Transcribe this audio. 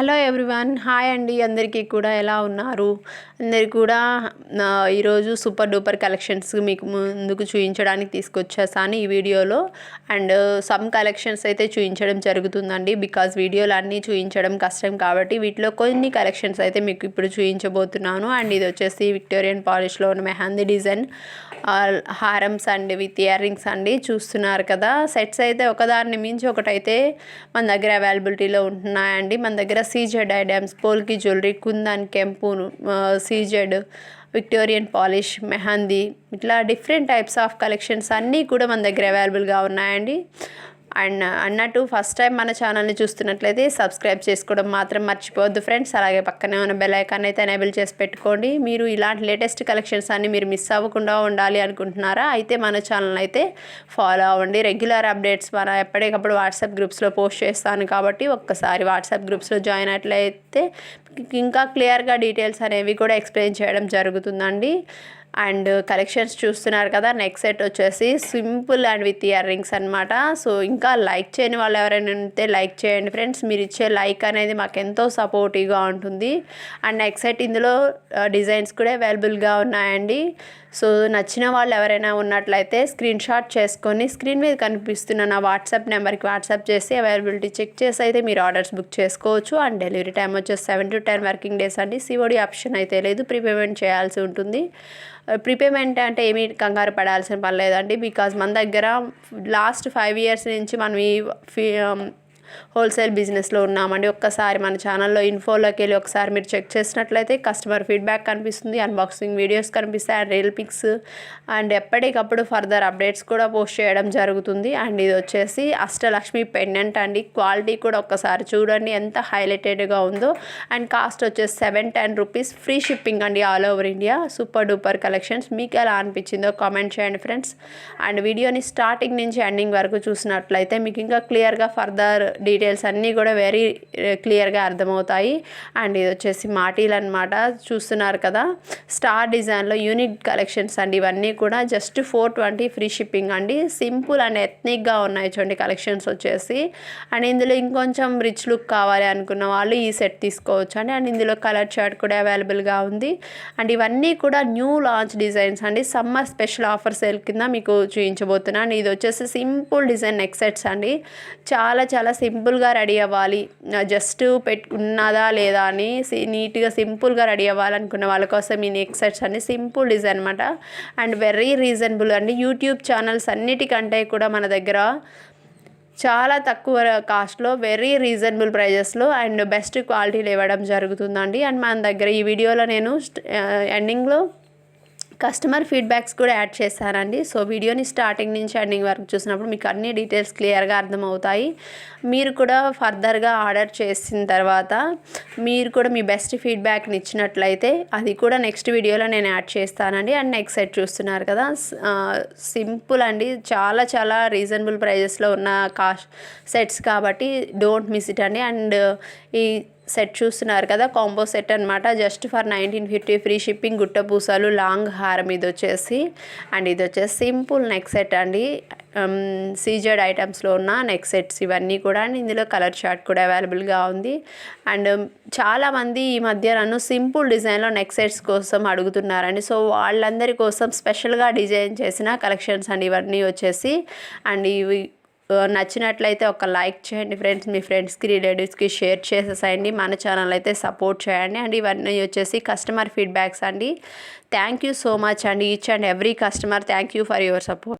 Hello everyone hi అండి. అందరికీ కూడా ఎలా ఉన్నారు? అందరికి కూడా ఈరోజు సూపర్ డూపర్ కలెక్షన్స్ మీకు ముందుకు చూపించడానికి తీసుకొచ్చేసాను ఈ వీడియోలో. అండ్ సమ్ కలెక్షన్స్ అయితే చూపించడం జరుగుతుందండి. బికాజ్ వీడియోలు అన్నీ చూపించడం కష్టం కాబట్టి వీటిలో కొన్ని కలెక్షన్స్ అయితే మీకు ఇప్పుడు చూపించబోతున్నాను అండ్ ఇది వచ్చేసి విక్టోరియన్ పాలిష్లో ఉన్న మెహందీ డిజైన్ హారమ్స్ అండి విత్ ఇయర్ రింగ్స్ అండి. చూస్తున్నారు కదా సెట్స్ అయితే ఒకదాన్ని మించి ఒకటైతే మన దగ్గర అవైలబిలిటీలో ఉంటున్నాయండి. మన దగ్గర CZ items polki jewellery kundan కెంపు సీజెడ్ విక్టోరియన్ పాలిష్ మెహందీ ఇట్లా డిఫరెంట్ టైప్స్ ఆఫ్ కలెక్షన్స్ అన్నీ కూడా మన దగ్గర అవైలబుల్గా ఉన్నాయండి. అండ్ అన్నట్టు ఫస్ట్ టైం మన ఛానల్ని చూస్తున్నట్లయితే సబ్స్క్రైబ్ చేసుకోవడం మాత్రం మర్చిపోవద్దు ఫ్రెండ్స్. అలాగే పక్కనే ఉన్న బెల్ ఐకాన్ అయితే ఎనేబుల్ చేసి పెట్టుకోండి. మీరు ఇలాంటి లేటెస్ట్ కలెక్షన్స్ అన్ని మీరు మిస్ అవ్వకుండా ఉండాలి అనుకుంటున్నారా? అయితే మన ఛానల్ అయితే ఫాలో అవ్వండి. రెగ్యులర్ అప్డేట్స్ మన ఎప్పటికప్పుడు వాట్సాప్ గ్రూప్స్లో పోస్ట్ చేస్తాను కాబట్టి ఒక్కసారి వాట్సాప్ గ్రూప్స్లో జాయిన్ అట్లయితే ఇంకా క్లియర్గా డీటెయిల్స్ అనేవి కూడా ఎక్స్ప్లెయిన్ చేయడం జరుగుతుందండి. అండ్ కలెక్షన్స్ చూస్తున్నారు కదా నెక్స్ట్ సెట్ వచ్చేసి simple and with earrings అనమాట సో ఇంకా లైక్ చేయని వాళ్ళు ఎవరైనా ఉంటే లైక్ చేయండి ఫ్రెండ్స్. మీరు ఇచ్చే లైక్ అనేది మాకు ఎంతో సపోర్టివ్గా ఉంటుంది. అండ్ నెక్స్ట్ సెట్ ఇందులో డిజైన్స్ కూడా అవైలబుల్గా ఉన్నాయండి. సో నచ్చిన వాళ్ళు ఎవరైనా ఉన్నట్లయితే స్క్రీన్ షాట్ చేసుకొని స్క్రీన్ మీద కనిపిస్తున్న నా వాట్సాప్ నెంబర్కి వాట్సాప్ చేసి అవైలబిలిటీ చెక్ చేసి అయితే మీరు ఆర్డర్స్ బుక్ చేసుకోవచ్చు. అండ్ డెలివరీ టైం వచ్చేసి seven to ten working days అండి. సిఓడి ఆప్షన్ అయితే లేదు. ప్రీపేమెంట్ చేయాల్సి ఉంటుంది. ప్రీపేమెంట్ అంటే ఏమీ కంగారు పడాల్సిన పని లేదండి. బికాజ్ మన దగ్గర లాస్ట్ ఫైవ్ ఇయర్స్ నుంచి మనం ఈ హోల్సేల్ బిజినెస్లో ఉన్నామండి. ఒక్కసారి మన ఛానల్లో ఇన్ఫోలోకి వెళ్ళి ఒకసారి మీరు చెక్ చేసినట్లయితే కస్టమర్ ఫీడ్బ్యాక్ కనిపిస్తుంది. అన్బాక్సింగ్ వీడియోస్ కనిపిస్తాయి. అండ్ రీల్ పిక్స్ అండ్ ఎప్పటికప్పుడు ఫర్దర్ అప్డేట్స్ కూడా పోస్ట్ చేయడం జరుగుతుంది. అండ్ ఇది వచ్చేసి అష్టలక్ష్మి పెండెంట్ అండి. క్వాలిటీ కూడా ఒక్కసారి చూడండి ఎంత హైలైటెడ్గా ఉందో. అండ్ కాస్ట్ వచ్చేసి seven ten rupees. Free shipping అండి all over India. Super duper collections. మీకు ఎలా అనిపించిందో కామెంట్ చేయండి ఫ్రెండ్స్. అండ్ వీడియోని స్టార్టింగ్ నుంచి ఎండింగ్ వరకు చూసినట్లయితే మీకు ఇంకా క్లియర్గా ఫర్దర్ డీటెయిల్స్ అన్నీ కూడా వెరీ క్లియర్గా అర్థమవుతాయి. అండ్ ఇది వచ్చేసి మాటీలు అనమాట చూస్తున్నారు కదా స్టార్ డిజైన్లో యూనిక్ కలెక్షన్స్ అండి ఇవన్నీ కూడా. Just four twenty free shipping అండి. సింపుల్ అండ్ ఎథ్నిక్గా ఉన్నాయి చూడండి కలెక్షన్స్ వచ్చేసి. అండ్ ఇందులో ఇంకొంచెం రిచ్ లుక్ కావాలి అనుకున్న వాళ్ళు ఈ సెట్ తీసుకోవచ్చు అండి. అండ్ ఇందులో కలర్ షర్ట్ కూడా అవైలబుల్గా ఉంది. అండ్ ఇవన్నీ కూడా న్యూ లాంచ్ డిజైన్స్ అండి. సమ్మర్ స్పెషల్ ఆఫర్ సేల్ కింద మీకు చూపించబోతున్నాను ఇది వచ్చేసి సింపుల్ డిజైన్ నెక్ సెట్స్ అండి. చాలా చాలా సింపుల్ సింపుల్గా రెడీ అవ్వాలి. జస్ట్ పెట్ ఉన్నదా లేదా అని నీట్గా సింపుల్గా రెడీ అవ్వాలనుకున్న వాళ్ళ కోసం ఈ నెక్ సెట్స్ అన్ని సింపుల్ డిజైన్ అనమాట అండ్ వెరీ రీజనబుల్ అండి. యూట్యూబ్ ఛానల్స్ అన్నిటికంటే కూడా మన దగ్గర చాలా తక్కువ కాస్ట్లో వెరీ రీజనబుల్ ప్రైజెస్లో అండ్ బెస్ట్ క్వాలిటీలు ఇవ్వడం జరుగుతుందండి. అండ్ మన దగ్గర ఈ వీడియోలో నేను ఎండింగ్లో కస్టమర్ ఫీడ్బ్యాక్స్ కూడా యాడ్ చేశానండి. సో వీడియోని స్టార్టింగ్ నుంచి ఎండింగ్ వరకు చూసినప్పుడు మీకు అన్ని డీటెయిల్స్ క్లియర్గా అర్థమవుతాయి. మీరు కూడా ఫర్దర్గా ఆర్డర్ చేసిన తర్వాత మీరు కూడా మీ బెస్ట్ ఫీడ్బ్యాక్ని ఇచ్చినట్లయితే అది కూడా నెక్స్ట్ వీడియోలో నేను యాడ్ చేస్తానండి. అండ్ నెక్స్ట్ సెట్ చూస్తున్నారు కదా సింపుల్ అండి. చాలా చాలా రీజనబుల్ ప్రైజెస్లో ఉన్న కాస్ట్ సెట్స్ కాబట్టి డోంట్ మిస్ ఇట్ అండి. అండ్ ఈ సెట్ చూస్తున్నారు కదా కాంబో సెట్ అనమాట just for nineteen fifty free shipping గుట్ట పూసలు లాంగ్ హారం ఇది వచ్చేసి. అండ్ ఇది వచ్చేసి సింపుల్ నెక్ సెట్ అండి. సీజెడ్ ఐటమ్స్లో ఉన్న నెక్ సెట్స్ ఇవన్నీ కూడా. అండ్ ఇందులో కలర్ షార్ట్ కూడా అవైలబుల్గా ఉంది. అండ్ చాలామంది ఈ మధ్య నన్ను సింపుల్ డిజైన్లో నెక్ సెట్స్ కోసం అడుగుతున్నారండి. సో వాళ్ళందరి కోసం స్పెషల్గా డిజైన్ చేసిన కలెక్షన్స్ అండి ఇవన్నీ వచ్చేసి. అండ్ ఇవి నచ్చినట్లయితే ఒక లైక్ చేయండి ఫ్రెండ్స్. మీ ఫ్రెండ్స్కి రిలేటివ్స్కి షేర్ చేసేసేయండి. మన ఛానల్ అయితే సపోర్ట్ చేయండి. అండ్ ఇవన్నీ వచ్చేసి కస్టమర్ ఫీడ్బ్యాక్స్ అండి. థ్యాంక్ యూ సో మచ్ అండి. Each and every customer thank you for your support.